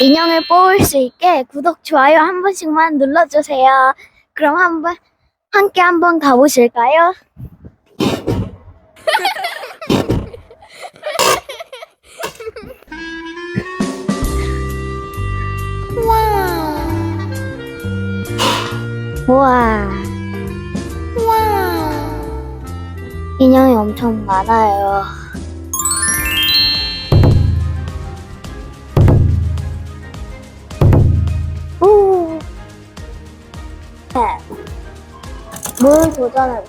인형을 뽑을 수 있게 구독, 좋아요 한 번씩만 눌러주세요. 그럼 한번 함께 한번 가보실까요? 와. 와. 인형이 엄청 많아요. 오. 네. 물 도전을.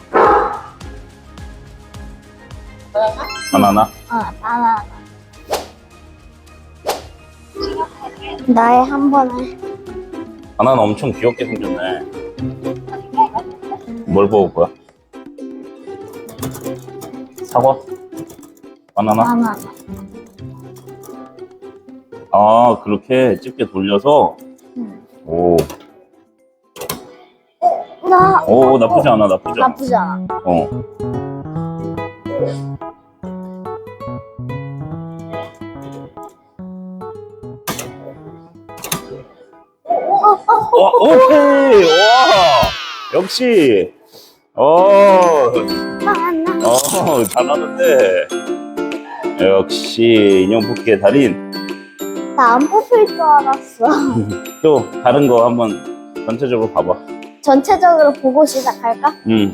바나나? 어, 바나나. 나의 한 번에. 바나나 엄청 귀엽게 생겼네. 뭘 먹을 거야? 사과? 바나나? 바나나. 아, 그렇게 집게 돌려서? 응. 오, 나 오, 나쁘지 않아, 나쁘지 않아. 나쁘지 않아. 어. 와, 오케이! 와! 역시! 어, 바나나. 어, 잘하는데. 역시 인형 뽑기의 달인. 나 안 뽑힐 줄 알았어. 또 다른 거 한번 전체적으로 봐봐. 전체적으로 보고 시작할까? 음.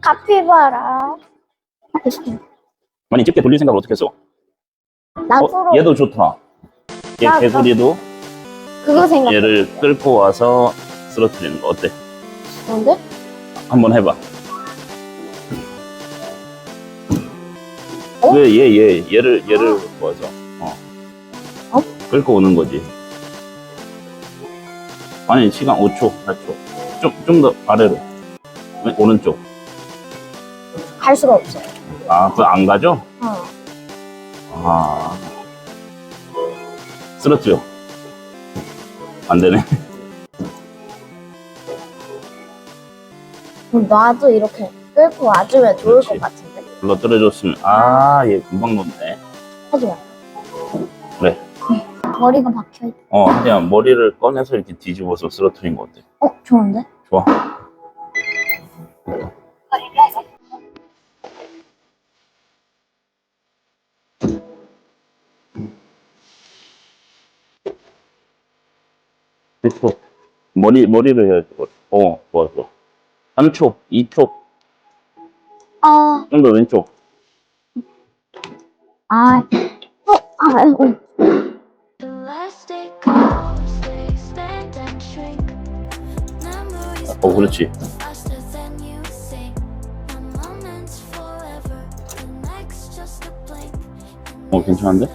카피바라. 많이 집게 돌릴 생각을 어떻게 했어? 나 어, 얘도 좋다. 얘 나- 개구리도 그거 생각. 얘를 끌고 와서 쓰러뜨리는 거 어때? 뭔데? 한번 해봐. 어? 왜 얘 얘 얘를 얘를 모아서 어. 어? 끌고 오는 거지. 아니 시간 5초, 4초. 좀 좀 더 아래로. 왼- 오른쪽. 갈 수가 없어. 아, 그거 안 가죠? 어. 아. 쓰러뜨려. 안 되네. 그럼 나도 이렇게 끌고 와주면 좋을 그렇지. 것 같은데. 불러 떨어졌으면 아, 얘 금방 놓네. 하지 마. 그래. 머리가 박혀 있. 어, 그냥 머리를 꺼내서 이렇게 뒤집어서 쓰러뜨린 거 어때? 어, 좋은데? 좋아. 초 머리 머리를 해야지. 어, 좋아 좋아. 3초, 2초, 아, 좀더 왼쪽. 아, 어, 아, 아이고. Elastic arms, they stand and shrink. Memories 어, 그렇지. faster than you think. One moment's forever, the next just a blink. 어, 괜찮은데?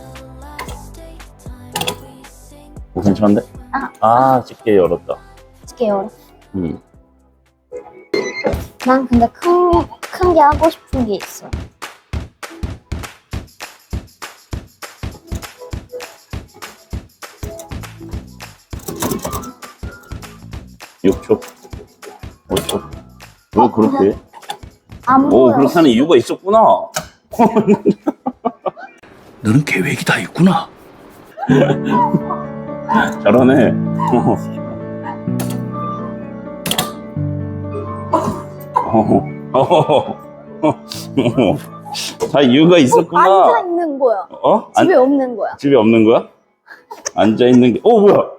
We. 어, 괜찮은데? 아. 아, 집게 열었다. 어떻게 열어? 음. 난 근데 큰, 큰 게 하고 싶은 게 있어. 육초 5초. 왜 그렇게 해? 안 오, 보여. 그렇게 하는 이유가 있었구나. 너는 계획이 다 있구나. 잘하네. 어, 다 이유가 앉아 있었구나. 있는 거야. 어? 안- 집에 없는 거야. 집에 없는 거야? 앉아 있는 게. 어 뭐야?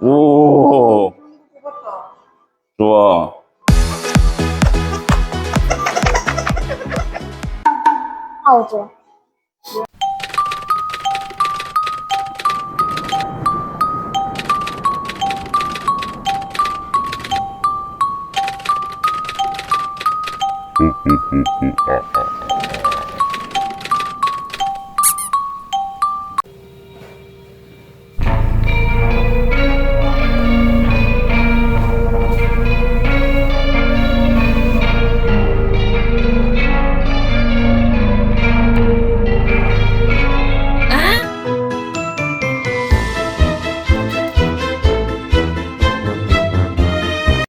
오. 좋아. 아 우, 좋아.